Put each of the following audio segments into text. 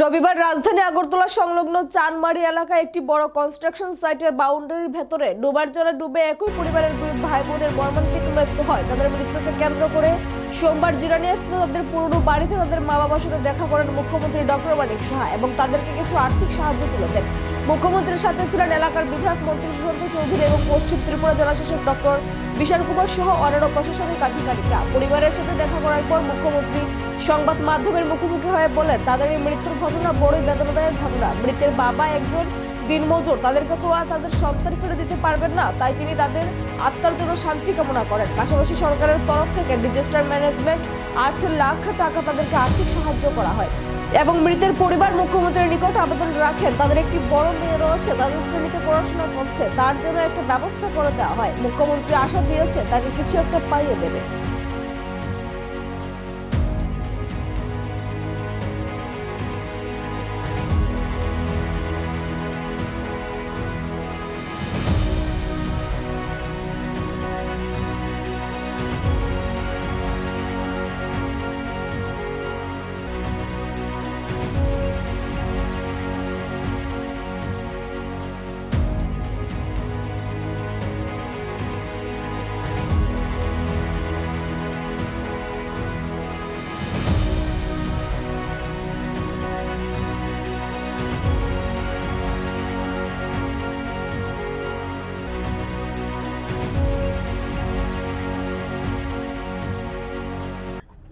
রবিবার রাজধানী আগরতলা সংলগ্ন চানমারি এলাকায় একটি বড় কনস্ট্রাকশন সাইটের বাউন্ডারির ভেতরে ডুবার জলে ডুবে একই পরিবারের দুই ভাই বোনের মর্মান্তিক মৃত্যু হয়। তাদের মৃত্যুকে কেন্দ্র করে সোমবার জিরানিয়াস্থিত তাদের পুরনো বাড়িতে তাদের মা বাবার সাথে দেখা করেন মুখ্যমন্ত্রী ডক্টর মানিক সাহা এবং তাদেরকে কিছু আর্থিক সাহায্য তুলে দেন। মুখ্যমন্ত্রীর সাথে ছিলেন এলাকার বিধায়ক মন্ত্রী সুশান্ত চৌধুরী এবং পশ্চিম ত্রিপুরা জেলাশাসক ডক্টর বিশাল কুমার সহ অন্যান্য প্রশাসনিক আধিকারিকরা। পরিবারের সাথে দেখা করার পর মুখ্যমন্ত্রী সংবাদ মাধ্যমের মুখোমুখি হয়ে বলেন, তাদের এই মৃত্যুর ঘটনা বড়ই বেদনাদায়ক ঘটনা। মৃতের বাবা একজন দিনমজুর। তাদেরকে তো আর তাদের সন্তান ফিরে দিতে পারবেন না, তাই তিনি তাদের আত্মার জন্য শান্তি কামনা করেন। পাশাপাশি সরকারের তরফ থেকে ডিজাস্টার ম্যানেজমেন্ট আট লাখ টাকা তাদেরকে আর্থিক সাহায্য করা হয়। এবং মৃতের পরিবার মুখ্যমন্ত্রীর নিকট আবেদন রাখেন, তাদের একটি বড় মেয়ে রয়েছে, তাদের শ্রেণীতে পড়াশোনা করছে, তার জন্য একটা ব্যবস্থা করে দেওয়া হয়। মুখ্যমন্ত্রী আশা দিয়েছে তাকে কিছু একটা পাইয়ে দেবে।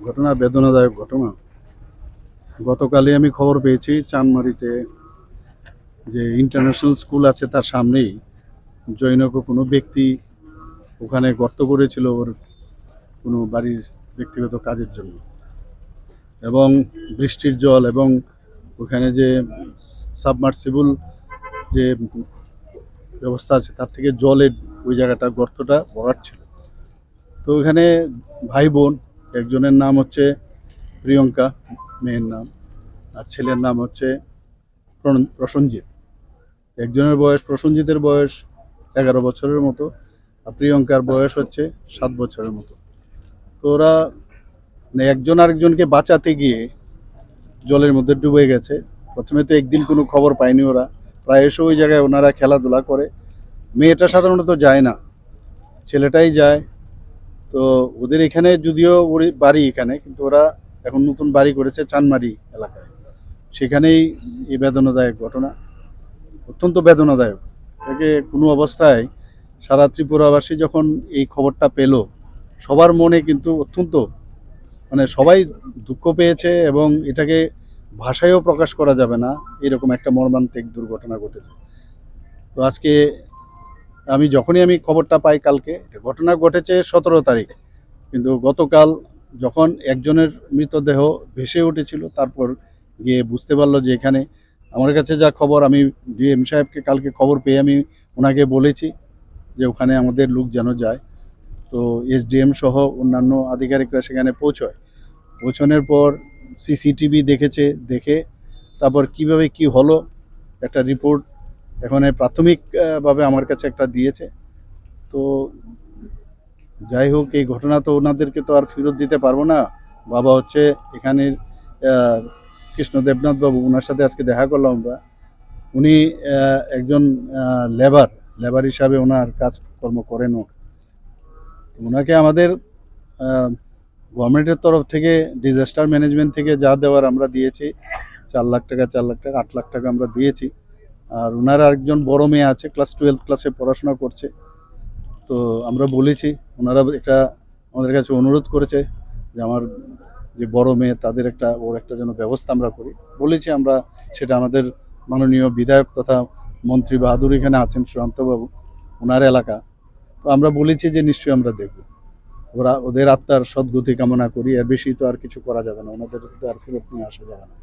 ঘটনা বেদনাদায়ক ঘটনা। গতকালই আমি খবর পেয়েছি চানমারিতে যে ইন্টারন্যাশনাল স্কুল আছে তার সামনেই জৈনক কোনো ব্যক্তি ওখানে গর্ত করেছিল ওর কোনো বাড়ির ব্যক্তিগত কাজের জন্য। এবং বৃষ্টির জল এবং ওখানে যে সাবমার্সিবল যে ব্যবস্থা আছে তার থেকে জলের ওই জায়গাটা গর্তটা ভরাট ছিল। তো ওখানে ভাই বোন একজনের নাম হচ্ছে প্রিয়ঙ্কা মেয়ের নাম, আর ছেলের নাম হচ্ছে প্রসঞ্জিৎ। একজনের বয়স প্রসঞ্জিতের বয়স এগারো বছরের মতো, আর প্রিয়ঙ্কার বয়স হচ্ছে সাত বছরের মতো। তো ওরা মানে একজন আরেকজনকে বাঁচাতে গিয়ে জলের মধ্যে ডুবে গেছে। প্রথমে তো একদিন কোনো খবর পায়নি ওরা। প্রায় এসে ওই জায়গায় ওনারা খেলাধুলা করে। মেয়েটা সাধারণত যায় না। ছেলেটাই যায়। তো ওদের এখানে যদিও ওর বাড়ি এখানে, কিন্তু ওরা এখন নতুন বাড়ি করেছে চানমারি এলাকায়। সেখানেই এই বেদনাদায়ক ঘটনা, অত্যন্ত বেদনাদায়ক। একে কোনো অবস্থায় সারা ত্রিপুরাবাসী যখন এই খবরটা পেল, সবার মনে কিন্তু অত্যন্ত মানে সবাই দুঃখ পেয়েছে এবং এটাকে ভাষায়ও প্রকাশ করা যাবে না, এরকম একটা মর্মান্তিক দুর্ঘটনা ঘটেছে। তো আজকে আমি যখনই আমি খবরটা পাই কালকে ঘটনা ঘটেছে সতেরো তারিখ। কিন্তু গতকাল যখন একজনের মৃতদেহ ভেসে উঠেছিল, তারপর গিয়ে বুঝতে পারল যে এখানে আমার কাছে যা খবর, আমি ডিএম সাহেবকে কালকে খবর পেয়ে আমি ওনাকে বলেছি যে ওখানে আমাদের লোক যেন যায়। তো এসডিএম সহ অন্যান্য আধিকারিকরা সেখানে পৌঁছয়। পৌঁছানোর পর সিসিটিভি দেখেছে, দেখে তারপর কীভাবে কি হলো, একটা রিপোর্ট এখানে প্রাথমিকভাবে আমার কাছে একটা দিয়েছে। তো যাই হোক, এই ঘটনা তো ওনাদেরকে তো আর ফেরত দিতে পারব না। বাবা হচ্ছে এখানের কৃষ্ণ দেবনাথ বাবু ওনার সাথে আজকে দেখা করলাম আমরা। উনি একজন লেবার লেবার হিসাবে ওনার কাজকর্ম করেন। ওনাকে আমাদের গভর্নমেন্টের তরফ থেকে ডিজাস্টার ম্যানেজমেন্ট থেকে যা দেওয়ার আমরা দিয়েছি, চার লাখ টাকা, চার লাখ টাকা, আট লাখ টাকা আমরা দিয়েছি। আর ওনার আরেকজন বড় মেয়ে আছে ক্লাস টুয়েলভ ক্লাসে পড়াশোনা করছে। তো আমরা বলেছি ওনারা এটা আমাদের কাছে অনুরোধ করেছে যে আমার যে বড় মেয়ে, তাদের একটা, ওর একটা যেন ব্যবস্থা আমরা করি। বলেছি আমরা, সেটা আমাদের মাননীয় বিধায়ক তথা মন্ত্রী বাহাদুর এখানে আছেন সুশান্তবাবু ওনার এলাকা। তো আমরা বলেছি যে নিশ্চয়ই আমরা দেখব। ওরা, ওদের আত্মার সদ্গতি কামনা করি, এর বেশি তো আর কিছু করা যাবে না, ওনাদের তো আর ফেরত নিয়ে আসা যাবে না।